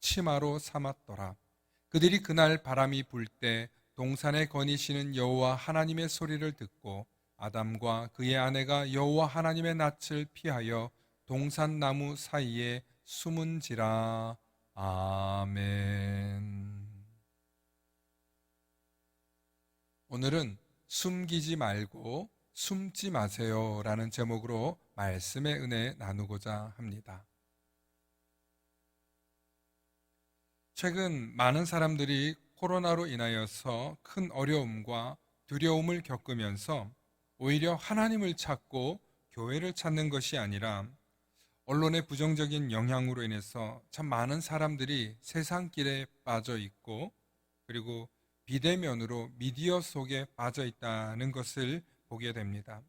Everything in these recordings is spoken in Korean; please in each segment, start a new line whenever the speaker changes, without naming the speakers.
치마로 삼았더라. 그들이 그날 바람이 불 때 동산에 거니시는 여호와 하나님의 소리를 듣고 아담과 그의 아내가 여호와 하나님의 낯을 피하여 동산 나무 사이에 숨은지라. 아멘. 오늘은 숨기지 말고 숨지 마세요라는 제목으로 말씀의 은혜 나누고자 합니다. 최근 많은 사람들이 코로나로 인하여서 큰 어려움과 두려움을 겪으면서 오히려 하나님을 찾고 교회를 찾는 것이 아니라 언론의 부정적인 영향으로 인해서 참 많은 사람들이 세상 길에 빠져 있고 그리고 비대면으로 미디어 속에 빠져 있다는 것을 보게 됩니다.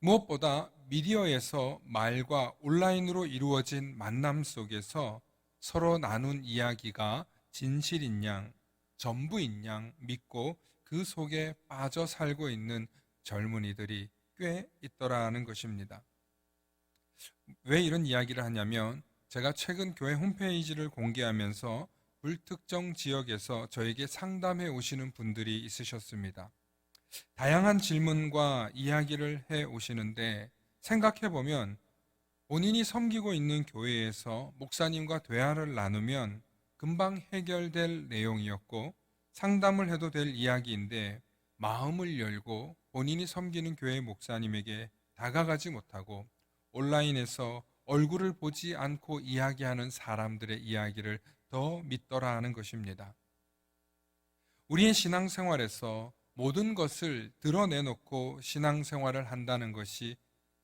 무엇보다 미디어에서 말과 온라인으로 이루어진 만남 속에서 서로 나눈 이야기가 진실인 양, 전부인 양 믿고 그 속에 빠져 살고 있는 젊은이들이 꽤 있더라는 것입니다. 왜 이런 이야기를 하냐면 제가 최근 교회 홈페이지를 공개하면서 불특정 지역에서 저에게 상담해 오시는 분들이 있으셨습니다. 다양한 질문과 이야기를 해 오시는데 생각해 보면 본인이 섬기고 있는 교회에서 목사님과 대화를 나누면 금방 해결될 내용이었고 상담을 해도 될 이야기인데 마음을 열고 본인이 섬기는 교회 목사님에게 다가가지 못하고 온라인에서 얼굴을 보지 않고 이야기하는 사람들의 이야기를 더 믿더라 하는 것입니다. 우리의 신앙생활에서 모든 것을 드러내놓고 신앙생활을 한다는 것이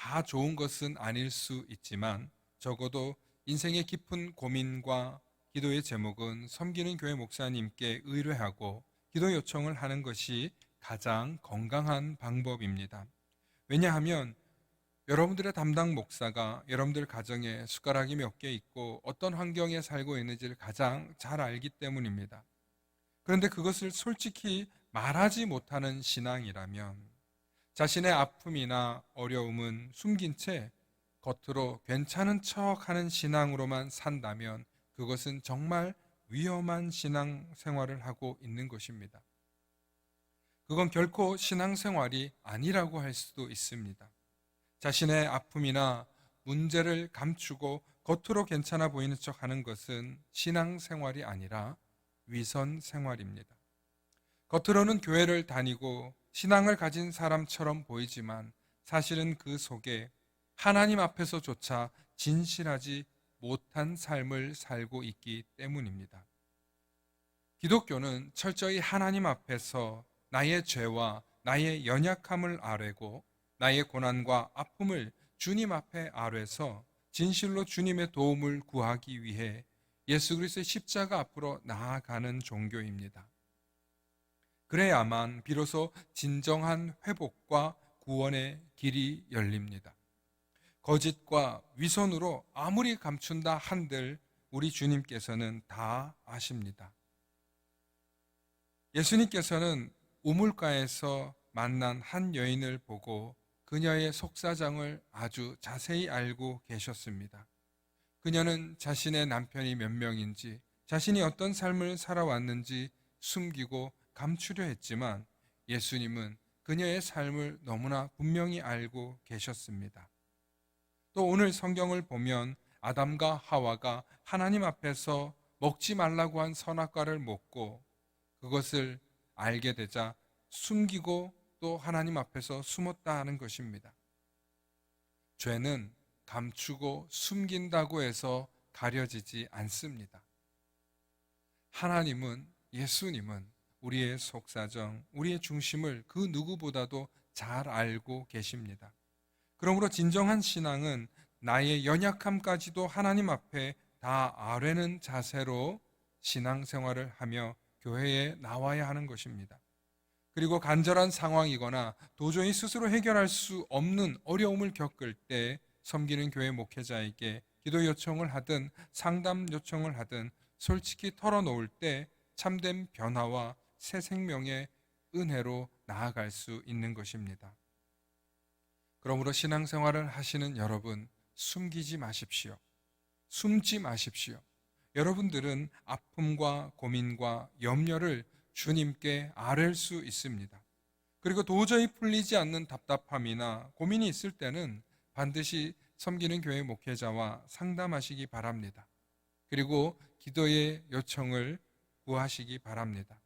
다 좋은 것은 아닐 수 있지만 적어도 인생의 깊은 고민과 기도의 제목은 섬기는 교회 목사님께 의뢰하고 기도 요청을 하는 것이 가장 건강한 방법입니다. 왜냐하면 여러분들의 담당 목사가 여러분들 가정에 숟가락이 몇 개 있고 어떤 환경에 살고 있는지를 가장 잘 알기 때문입니다. 그런데 그것을 솔직히 말하지 못하는 신앙이라면 자신의 아픔이나 어려움은 숨긴 채 겉으로 괜찮은 척 하는 신앙으로만 산다면 그것은 정말 위험한 신앙 생활을 하고 있는 것입니다. 그건 결코 신앙 생활이 아니라고 할 수도 있습니다. 자신의 아픔이나 문제를 감추고 겉으로 괜찮아 보이는 척 하는 것은 신앙 생활이 아니라 위선 생활입니다. 겉으로는 교회를 다니고 신앙을 가진 사람처럼 보이지만 사실은 그 속에 하나님 앞에서조차 진실하지 못한 삶을 살고 있기 때문입니다. 기독교는 철저히 하나님 앞에서 나의 죄와 나의 연약함을 아뢰고 나의 고난과 아픔을 주님 앞에 아뢰서 진실로 주님의 도움을 구하기 위해 예수 그리스도의 십자가 앞으로 나아가는 종교입니다. 그래야만 비로소 진정한 회복과 구원의 길이 열립니다. 거짓과 위선으로 아무리 감춘다 한들 우리 주님께서는 다 아십니다. 예수님께서는 우물가에서 만난 한 여인을 보고 그녀의 속사정을 아주 자세히 알고 계셨습니다. 그녀는 자신의 남편이 몇 명인지, 자신이 어떤 삶을 살아왔는지 숨기고 감추려 했지만 예수님은 그녀의 삶을 너무나 분명히 알고 계셨습니다. 또 오늘 성경을 보면 아담과 하와가 하나님 앞에서 먹지 말라고 한 선악과를 먹고 그것을 알게 되자 숨기고 또 하나님 앞에서 숨었다 하는 것입니다. 죄는 감추고 숨긴다고 해서 가려지지 않습니다. 하나님은 예수님은 우리의 속사정, 우리의 중심을 그 누구보다도 잘 알고 계십니다. 그러므로 진정한 신앙은 나의 연약함까지도 하나님 앞에 다 아뢰는 자세로 신앙생활을 하며 교회에 나와야 하는 것입니다. 그리고 간절한 상황이거나 도저히 스스로 해결할 수 없는 어려움을 겪을 때 섬기는 교회 목회자에게 기도 요청을 하든 상담 요청을 하든 솔직히 털어놓을 때 참된 변화와 새 생명의 은혜로 나아갈 수 있는 것입니다. 그러므로 신앙생활을 하시는 여러분 숨기지 마십시오. 숨지 마십시오. 여러분들은 아픔과 고민과 염려를 주님께 아뢰 수 있습니다. 그리고 도저히 풀리지 않는 답답함이나 고민이 있을 때는 반드시 섬기는 교회 목회자와 상담하시기 바랍니다. 그리고 기도의 요청을 구하시기 바랍니다.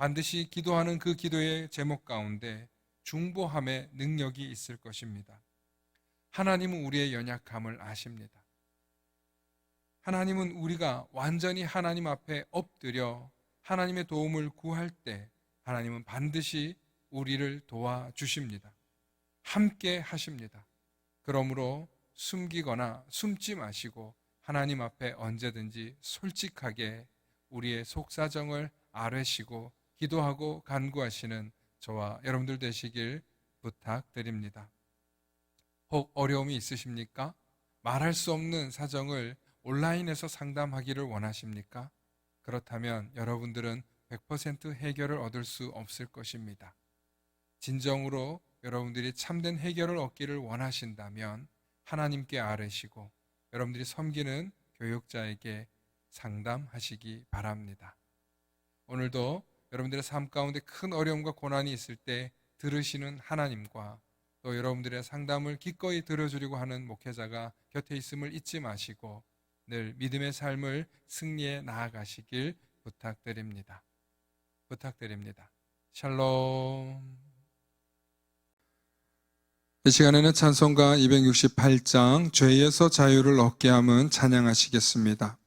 반드시 기도하는 그 기도의 제목 가운데 중보함의 능력이 있을 것입니다. 하나님은 우리의 연약함을 아십니다. 하나님은 우리가 완전히 하나님 앞에 엎드려 하나님의 도움을 구할 때 하나님은 반드시 우리를 도와주십니다. 함께 하십니다. 그러므로 숨기거나 숨지 마시고 하나님 앞에 언제든지 솔직하게 우리의 속사정을 아뢰시고 기도하고 간구하시는 저와 여러분들 되시길 부탁드립니다. 혹 어려움이 있으십니까? 말할 수 없는 사정을 온라인에서 상담하기를 원하십니까? 그렇다면 여러분들은 100% 해결을 얻을 수 없을 것입니다. 진정으로 여러분들이 참된 해결을 얻기를 원하신다면 하나님께 아뢰시고 여러분들이 섬기는 교육자에게 상담하시기 바랍니다. 오늘도 여러분들의 삶 가운데 큰 어려움과 고난이 있을 때 들으시는 하나님과 또 여러분들의 상담을 기꺼이 들어주려고 하는 목회자가 곁에 있음을 잊지 마시고 늘 믿음의 삶을 승리해 나아가시길 부탁드립니다. 부탁드립니다. 샬롬. 이 시간에는 찬송가 268장 죄에서 자유를 얻게 함은 찬양하시겠습니다.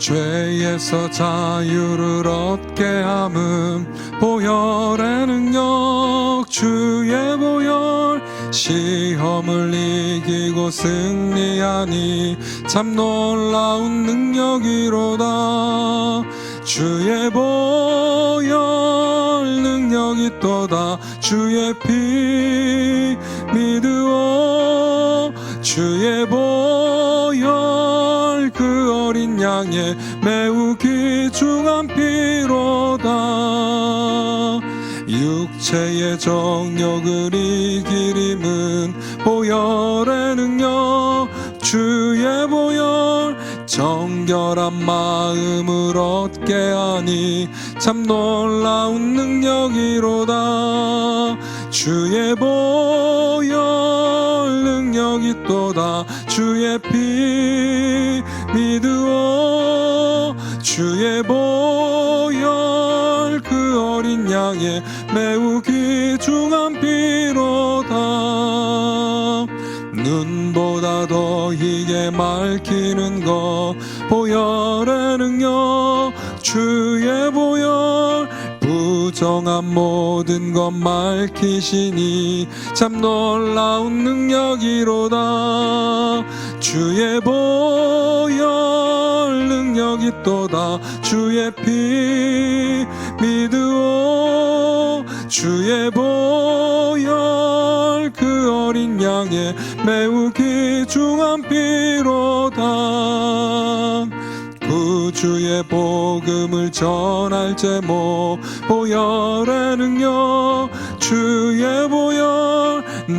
죄에서 자유를 얻게 함은 보혈의 능력 주의 보혈. 시험을 이기고 승리하니 참 놀라운 능력이로다. 주의 보혈 능력이 또다. 주의 피 믿으오 주의 양의 매우 귀중한 피로다. 육체의 정욕을 이기림은 보혈의 능력. 주의 보혈 정결한 마음을 얻게 하니 참 놀라운 능력이로다. 주의 보혈 능력이 또다. 주의 피 믿으오 주의 보혈 그 어린 양의 매우 귀중한 피로다. 눈보다 더 희게 밝히는 것 보혈의 능력 주의 보혈. 부정한 모든 것 밝히시니 참 놀라운 능력이로다. 주의 보혈 능력이 또다 주의 피 믿으오. 주의 보혈 그 어린 양의 매우 귀중한 피로 다. 구주의 복음을 전할 제목 보혈의 능력 주의 보혈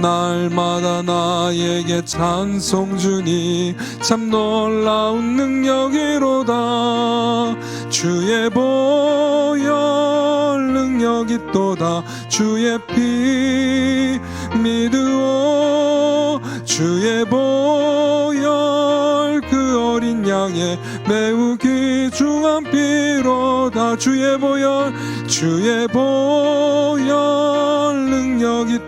날마다 나에게 찬송 주니 참 놀라운 능력이로다. 주의 보혈 능력이 또다. 주의 피 믿으오. 주의 보혈 그 어린 양의 매우 귀중한 피로다. 주의 보혈 주의 보혈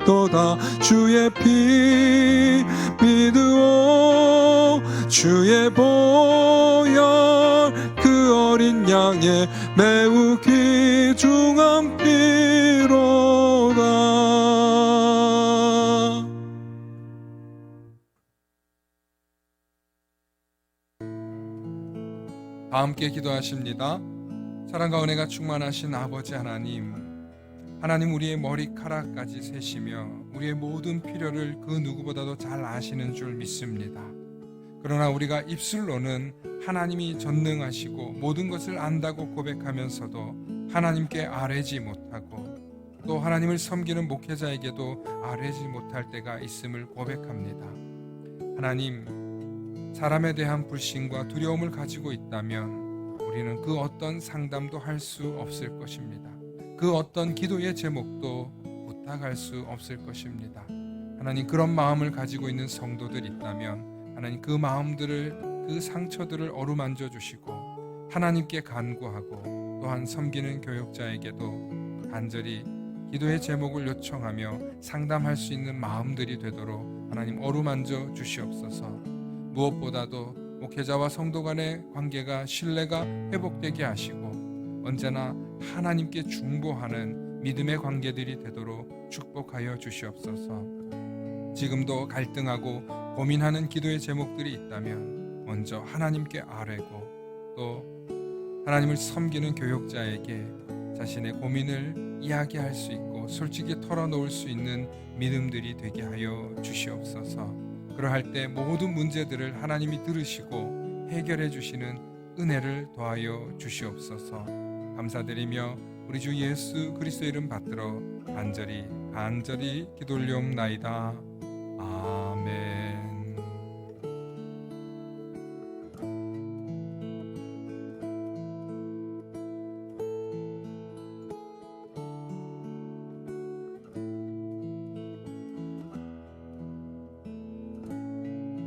있도다. 주의 피 믿으오. 주의 보혈 그 어린 양의 매우 귀중한 피로다. 다 함께 기도하십니다. 사랑과 은혜가 충만하신 아버지 하나님, 하나님 우리의 머리카락까지 세시며 우리의 모든 필요를 그 누구보다도 잘 아시는 줄 믿습니다. 그러나 우리가 입술로는 하나님이 전능하시고 모든 것을 안다고 고백하면서도 하나님께 아뢰지 못하고 또 하나님을 섬기는 목회자에게도 아뢰지 못할 때가 있음을 고백합니다. 하나님, 사람에 대한 불신과 두려움을 가지고 있다면 우리는 그 어떤 상담도 할 수 없을 것입니다. 그 어떤 기도의 제목도 부탁할 수 없을 것입니다. 하나님 그런 마음을 가지고 있는 성도들 있다면 하나님 그 마음들을 그 상처들을 어루만져 주시고 하나님께 간구하고 또한 섬기는 교육자에게도 간절히 기도의 제목을 요청하며 상담할 수 있는 마음들이 되도록 하나님 어루만져 주시옵소서. 무엇보다도 목회자와 성도 간의 관계가 신뢰가 회복되게 하시고 언제나 하나님께 중보하는 믿음의 관계들이 되도록 축복하여 주시옵소서. 지금도 갈등하고 고민하는 기도의 제목들이 있다면 먼저 하나님께 아뢰고 또 하나님을 섬기는 교육자에게 자신의 고민을 이야기할 수 있고 솔직히 털어놓을 수 있는 믿음들이 되게 하여 주시옵소서. 그러할 때 모든 문제들을 하나님이 들으시고 해결해 주시는 은혜를 더하여 주시옵소서. 감사드리며 우리 주 예수 그리스도 이름 받들어 간절히 간절히 기도 올리옵나이다.